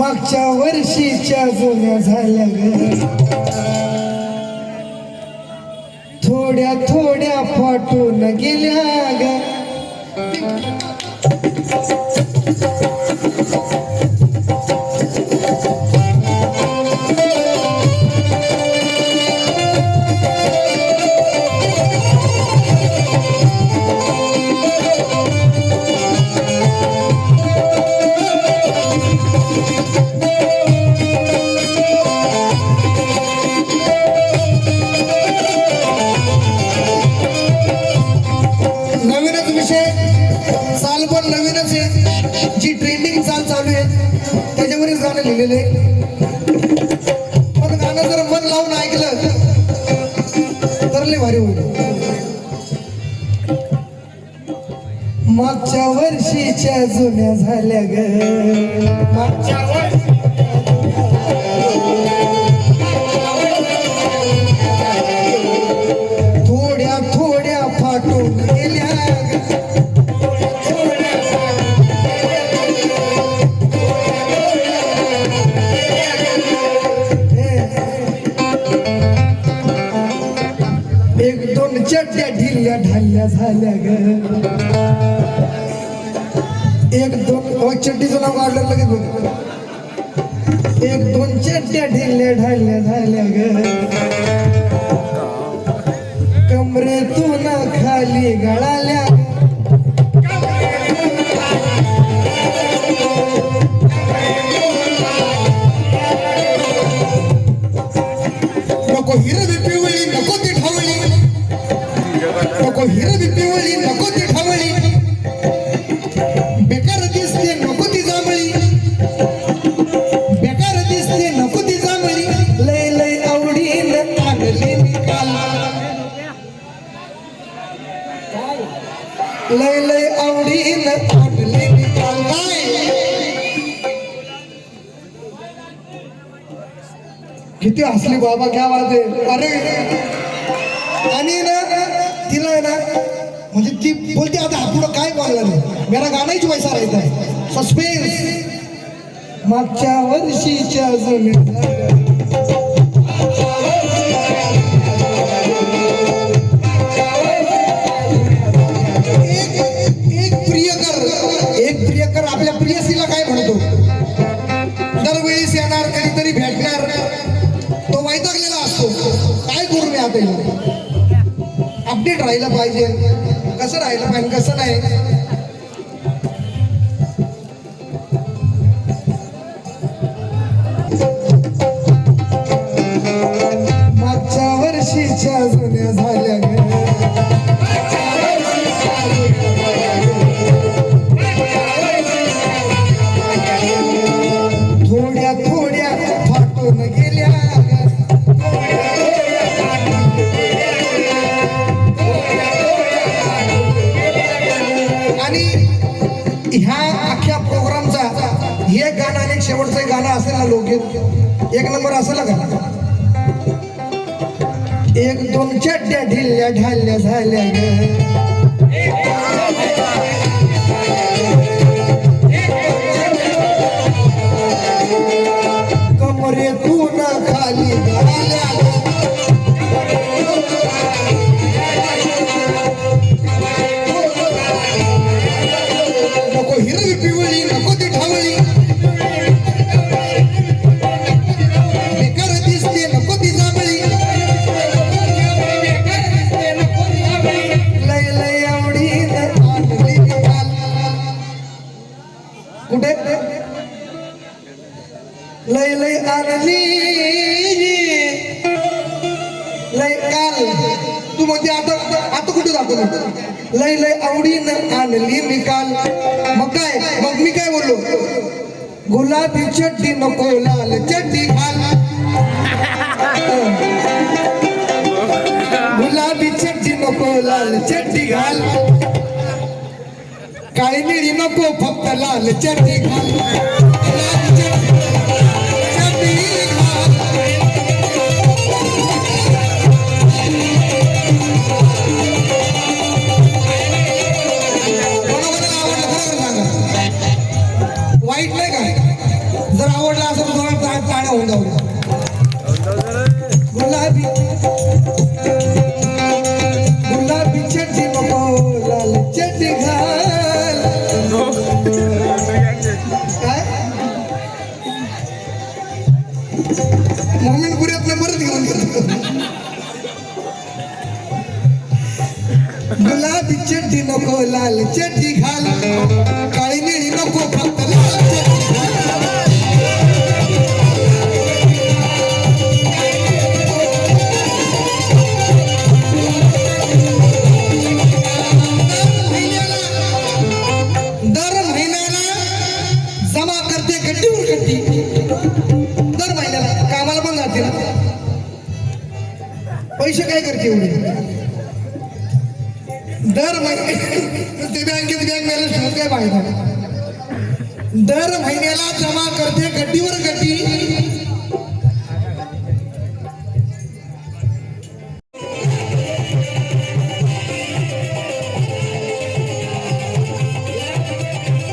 मागच्या वर्षीच्या जुन्या झाल्या ग. थोड्या थोड्या फाटून गेल्या ग. चाल पण नवीनच आहे. जी ट्रेंडिंग चाल चालू आहे त्याच्यावरच गाणं लिहिलेलं आहे. पण गाणं जर मन लावून ऐकलं तर लय भारी होईल. मागच्या वर्षीच्या जुन्या झाल्या ग. मागच्या ढिल्या झाल्या ग. एक दोन ओ, चड्डीचं नाव काढलं लगेच बघ. एक दोन चड्ड्या ढिल्या ढाल्या झाल्या ग. कमरेतून खाली गळाल्या. नको हिरवी पिवळी किती हसली बाबा घ्या बात अरे आणि ना तिला ना म्हणजे ती बोलते आता हा पुढं काय बोलणार नाही मेरा गाण्याची पैसा राहत आहे. सस्पेन्स मागच्या वर्षीच्या जमीन असो काय करू मी आता अपडेट राहिलं पाहिजे. कसं राहिलं पाहिजे? कसं नाही? आणि ह्या अख्ख्या प्रोग्रामचा हे गाणं आणि शेवटचं गाणं असेल ना लोक एक नंबर असेल ना गाणं? एक दोन चड्ड्या ढिल्ल्या ढाल्या झाल्या ग कुठे? लय लय आणली लय काल. तू म्हणते आता आता कुठे दाखवतो लय लय आवडीनं आणली मी काल. मग काय? मग मी काय बोललो? गुलाबी चड्डी नको लाल चड्डी घाल. गुलाबी चड्डी नको लाल चड्डी घाल. काळी निळी नको फक्त लाल चड्डी घाल. लाल चड्डी वाईट नाही का? जर आवडला असं तुम्हाला ताण होऊन जाऊ. चड्डी नको लाल चड्डी घाल. काळी निळी नको फक्त लाल चड्डी घाल. दर महिन्याला जमा करते गड्डीवर गड्डी दर महिन्याला कामाला पण जाते पैसे काय करते एवढे? दर महिने ते बँकेत बँक बॅलन्स ठेवून काय फायदा? दर महिन्याला जमा करते गड्डीवर